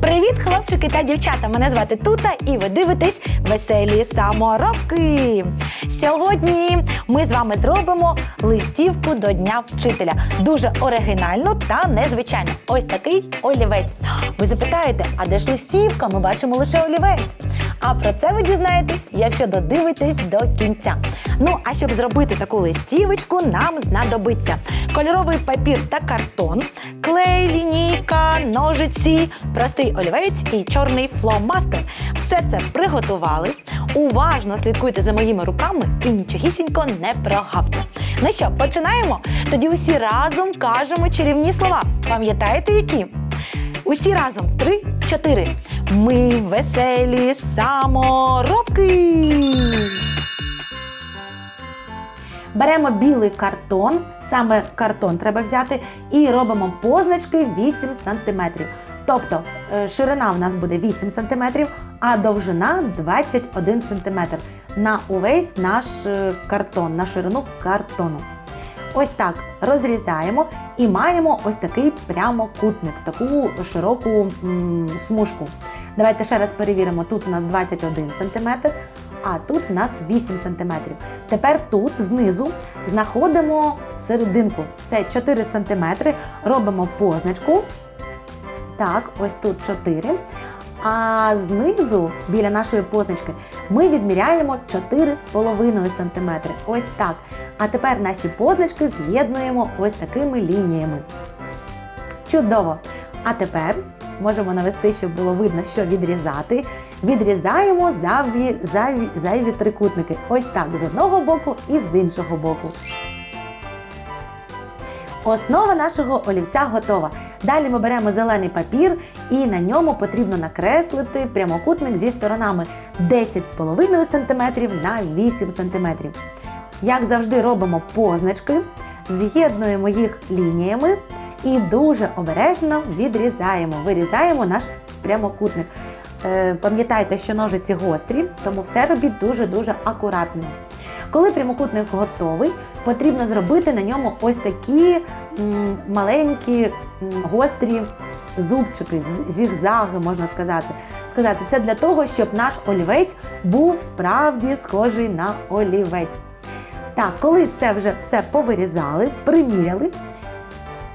Привіт, хлопчики та дівчата! Мене звати Тута, і ви дивитесь веселі саморобки. Сьогодні ми з вами зробимо листівку до Дня вчителя. Дуже оригінально та незвичайно. Ось такий олівець. Ви запитаєте, а де ж листівка? Ми бачимо лише олівець. А про це ви дізнаєтесь, якщо додивитесь до кінця. Ну а щоб зробити таку листівочку, нам знадобиться кольоровий папір та картон, клей, лінійка, ножиці, простий олівець і чорний фломастер. Все це приготували. Уважно слідкуйте за моїми руками і нічогісінько не прогавте. Ну що, починаємо? Тоді усі разом кажемо чарівні слова. Пам'ятаєте які? Усі разом три, чотири. Ми веселі саморобки. Беремо білий картон, саме картон треба взяти, і робимо позначки 8 см. Тобто е, ширина в нас буде 8 см, а довжина 21 см на увесь наш е, картон, на ширину картону. Ось так розрізаємо і маємо ось такий прямокутник, таку широку м, смужку. Давайте ще раз перевіримо. Тут у нас 21 см, а тут в нас 8 см. Тепер тут знизу знаходимо серединку. Це 4 см. Робимо позначку. Так, ось тут 4. А знизу, біля нашої позначки, ми відміряємо 4,5 см. Ось так. А тепер наші позначки з'єднуємо ось такими лініями. Чудово! А тепер можемо навести, щоб було видно, що відрізати. Відрізаємо зайві, зайві, зайві трикутники. Ось так, з одного боку і з іншого боку. Основа нашого олівця готова. Далі ми беремо зелений папір і на ньому потрібно накреслити прямокутник зі сторонами 10,5 см на 8 см. Як завжди, робимо позначки, з'єднуємо їх лініями і дуже обережно відрізаємо, вирізаємо наш прямокутник. Е, Пам'ятайте, що ножиці гострі, тому все робіть дуже-дуже акуратно. Коли прямокутник готовий, потрібно зробити на ньому ось такі маленькі гострі зубчики, зігзаги, можна сказати. сказати. Це для того, щоб наш олівець був справді схожий на олівець. Так, коли це вже все повирізали, приміряли,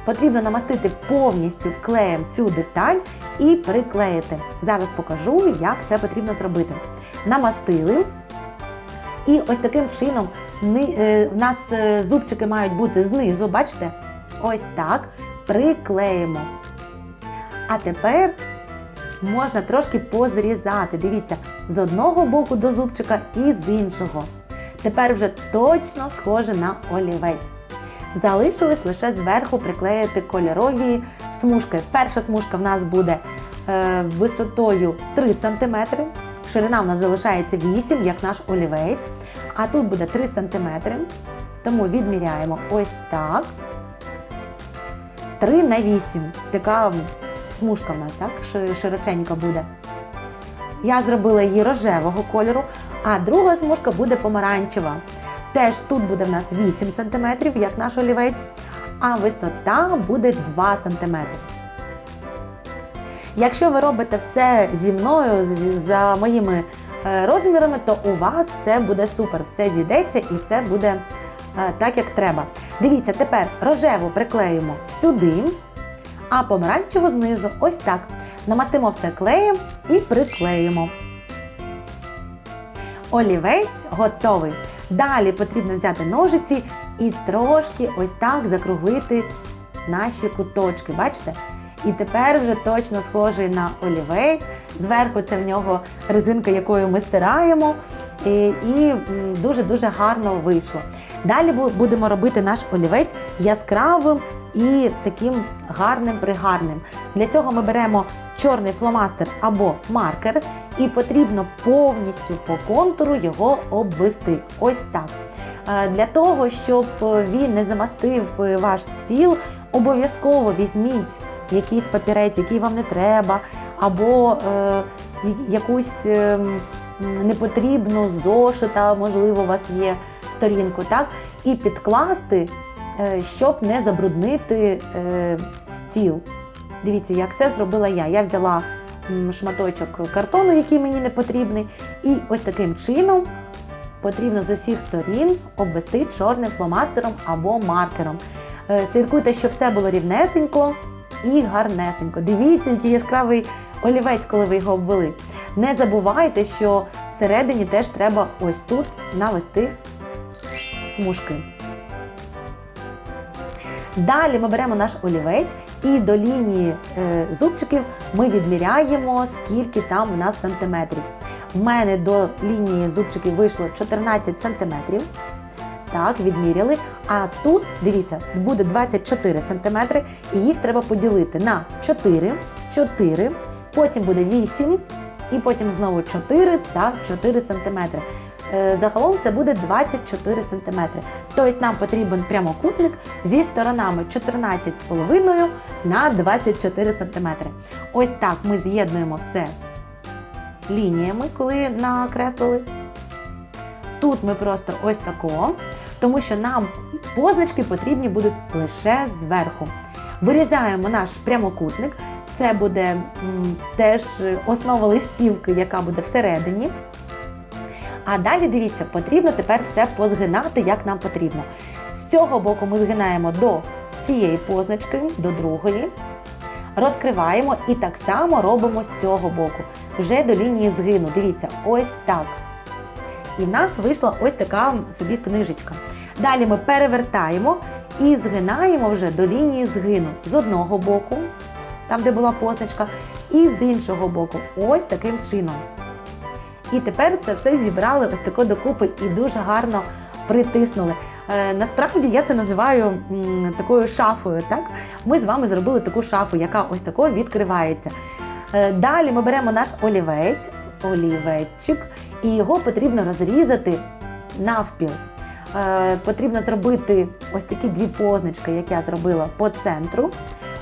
потрібно намастити повністю клеєм цю деталь і приклеїти. Зараз покажу, як це потрібно зробити. Намастили. І ось таким чином е, в нас е, зубчики мають бути знизу, бачите? Ось так. Приклеїмо. А тепер можна трошки позрізати. Дивіться, з одного боку до зубчика і з іншого. Тепер вже точно схоже на олівець. Залишилось лише зверху приклеїти кольорові смужки. Перша смужка в нас буде е, висотою 3 см, ширина в нас залишається 8, як наш олівець. А тут буде 3 см. Тому відміряємо ось так. 3 на 8. Така смужка в нас, так? Широченька буде. Я зробила її рожевого кольору, а друга смужка буде помаранчева. Теж тут буде в нас 8 см, як наш олівець, а висота буде 2 см. Якщо ви робите все зі мною, за моїми е, розмірами, то у вас все буде супер, все зійдеться і все буде так, як треба. Дивіться, тепер рожеву приклеїмо сюди, а помаранчеву знизу ось так. Намастимо все клеєм і приклеїмо. Олівець готовий. Далі потрібно взяти ножиці і трошки ось так закруглити наші куточки. Бачите? І тепер вже точно схожий на олівець. Зверху це в нього резинка, якою ми стираємо. і дуже-дуже гарно вийшло. Далі будемо робити наш олівець яскравим і таким гарним пригарним. Для цього ми беремо чорний фломастер або маркер, і потрібно повністю по контуру його обвести. Ось так. Е, Для того, щоб він не замастив е, ваш стіл, обов'язково візьміть якийсь папірець, який вам не треба, або е, якусь е, непотрібну зошита, можливо, у вас є сторінку, так? І підкласти, е, щоб не забруднити е, стіл. Дивіться, як це зробила я. Я взяла шматочок картону, який мені не потрібний, і ось таким чином потрібно з усіх сторін обвести чорним фломастером або маркером. Е, Слідкуйте, щоб все було рівнесенько і гарнесенько. Дивіться, який яскравий олівець, коли ви його обвели. Не забувайте, що всередині теж треба ось тут навести смужки. Далі ми беремо наш олівець і до лінії е, зубчиків ми відміряємо, скільки там у нас сантиметрів. В мене до лінії зубчиків вийшло 14 сантиметрів. Так, відміряли. А тут, дивіться, буде 24 сантиметри, і їх треба поділити на 4, 4, потім буде 8, і потім знову 4 та 4 сантиметри. Е, Загалом це буде 24 сантиметри. Тобто нам потрібен прямокутник зі сторонами 14,5 на 24 сантиметри. Ось так ми з'єднуємо все лініями, коли накреслили. Тут ми просто ось тако, тому що нам позначки потрібні будуть лише зверху. Вирізаємо наш прямокутник. Це буде м, теж основа листівки, яка буде всередині. А далі дивіться, потрібно тепер все позгинати, як нам потрібно. З цього боку ми згинаємо до цієї позначки, до другої. Розкриваємо і так само робимо з цього боку, вже до лінії згину. Дивіться, ось так. І в нас вийшла ось така собі книжечка. Далі ми перевертаємо і згинаємо вже до лінії згину з одного боку, там де була позначка, і з іншого боку, ось таким чином. І тепер це все зібрали ось тако докупи і дуже гарно притиснули. Е, насправді я це називаю такою шафою. Так? Ми з вами зробили таку шафу, яка ось тако відкривається. Е, далі ми беремо наш олівець, олівечик, і його потрібно розрізати навпіл. Е, потрібно зробити ось такі дві позначки, як я зробила по центру,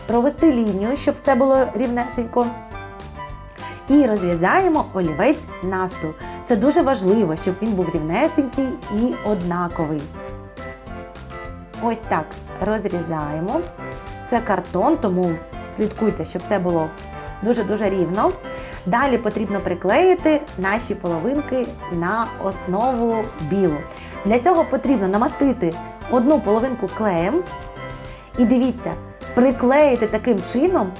провести лінію, щоб все було рівнесенько. І розрізаємо олівець навпіл. Це дуже важливо, щоб він був рівнесенький і однаковий. Ось так розрізаємо. Це картон, тому слідкуйте, щоб все було дуже-дуже рівно. Далі потрібно приклеїти наші половинки на основу білу. Для цього потрібно намастити одну половинку клеєм. І дивіться, приклеїти таким чином,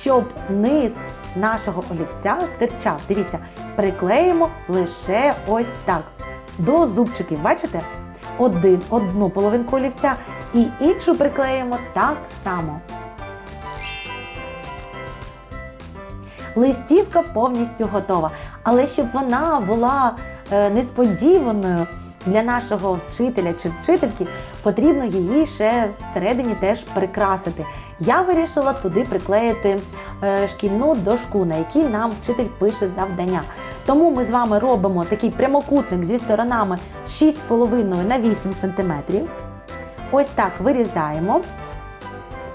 щоб низ нашого олівця стирчав. Дивіться, приклеїмо лише ось так. До зубчиків, бачите? Один, одну половинку олівця і іншу приклеїмо так само. Листівка повністю готова. Але щоб вона була е, несподіваною для нашого вчителя чи вчительки, потрібно її ще всередині теж прикрасити. Я вирішила туди приклеїти е, шкільну дошку, на якій нам вчитель пише завдання. Тому ми з вами робимо такий прямокутник зі сторонами 6,5 на 8 см. Ось так вирізаємо.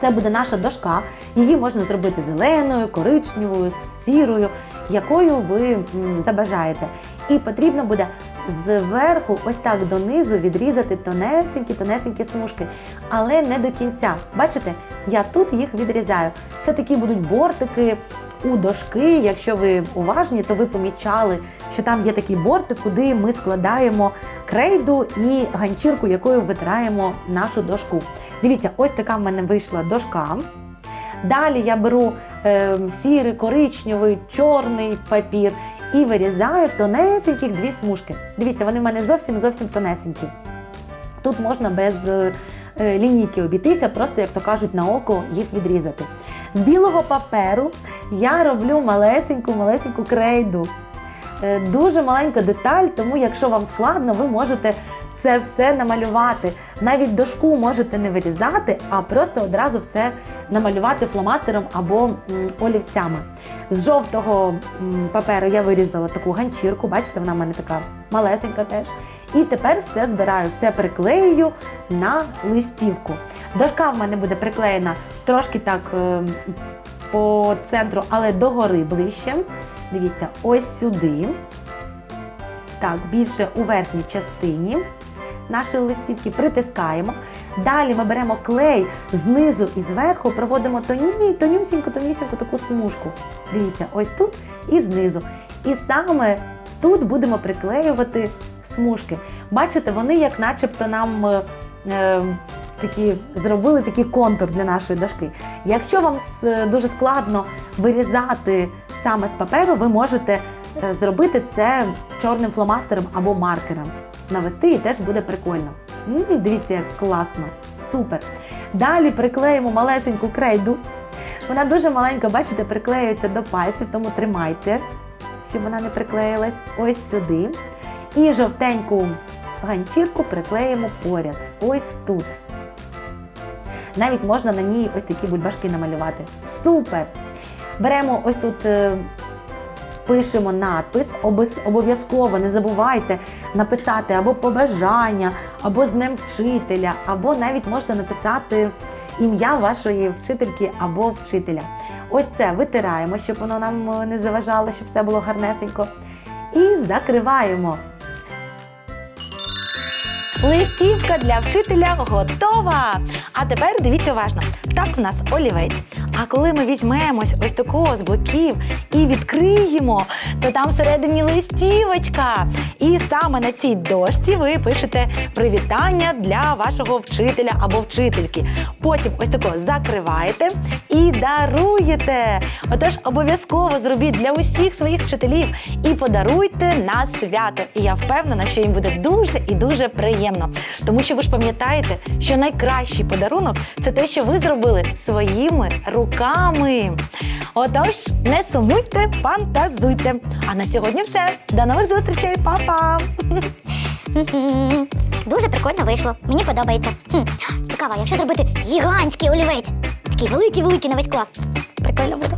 Це буде наша дошка. Її можна зробити зеленою, коричневою, сірою, якою ви забажаєте. І потрібно буде зверху, ось так донизу, відрізати тонесенькі, тонесенькі смужки, але не до кінця. Бачите, я тут їх відрізаю. Це такі будуть бортики у дошки. Якщо ви уважні, то ви помічали, що там є такий бортик, куди ми складаємо крейду і ганчірку, якою витираємо нашу дошку. Дивіться, ось така в мене вийшла дошка. Далі я беру е, сірий, коричневий, чорний папір і вирізаю тонесеньких дві смужки. Дивіться, вони в мене зовсім зовсім тонесенькі. Тут можна без е, е, лінійки обійтися, просто, як то кажуть, на око їх відрізати. З білого паперу я роблю малесеньку, малесеньку крейду. е, дуже маленька деталь, тому якщо вам складно, ви можете це все намалювати. Навіть дошку можете не вирізати, а просто одразу все намалювати фломастером або олівцями. З жовтого паперу я вирізала таку ганчірку, бачите, вона в мене така малесенька теж. І тепер все збираю, все приклеюю на листівку. Дошка в мене буде приклеєна трошки так е, по центру, але догори ближче. Дивіться, ось сюди. Так, більше у верхній частині нашої листівки притискаємо. Далі ми беремо клей знизу і зверху, проводимо тоні, тонюсіньку, тонюсіньку таку смужку. Дивіться, ось тут і знизу. І саме тут будемо приклеювати смужки. Бачите, вони як начебто нам е, е, такі, зробили такий контур для нашої дошки. Якщо вам с- дуже складно вирізати саме з паперу, ви можете е, зробити це чорним фломастером або маркером. Навести і теж буде прикольно. М, дивіться, як класно, супер. Далі приклеїмо малесеньку крейду. Вона дуже маленька, бачите, приклеюється до пальців, тому тримайте, щоб вона не приклеїлась. Ось сюди. І жовтеньку ганчірку приклеїмо поряд. Ось тут. Навіть можна на ній ось такі бульбашки намалювати. Супер! Беремо ось тут. Пишемо надпис, обов'язково не забувайте написати або побажання, або з Днем вчителя, або навіть можна написати ім'я вашої вчительки або вчителя. Ось це витираємо, щоб воно нам е, не заважало, щоб все було гарнесенько. І закриваємо. Листівка для вчителя готова. А тепер дивіться уважно. Так у нас олівець. А коли ми візьмемось ось такого з боків і відкриємо, то там всередині листівочка. І саме на цій дошці ви пишете привітання для вашого вчителя або вчительки. Потім ось тако закриваєте і даруєте. Отож, обов'язково зробіть для усіх своїх вчителів і подаруйте на свято. І я впевнена, що їм буде дуже і дуже приємно. Тому що ви ж пам'ятаєте, що найкращий подарунок це те, що ви зробили своїми руками. Отож, не сумуйте, фантазуйте. А на сьогодні все. До нових зустрічей, Па-па! Дуже прикольно вийшло. Мені подобається. Хм, цікаво, якщо зробити гігантський олівець. Такий великий-великий на весь клас. Прикольно буде.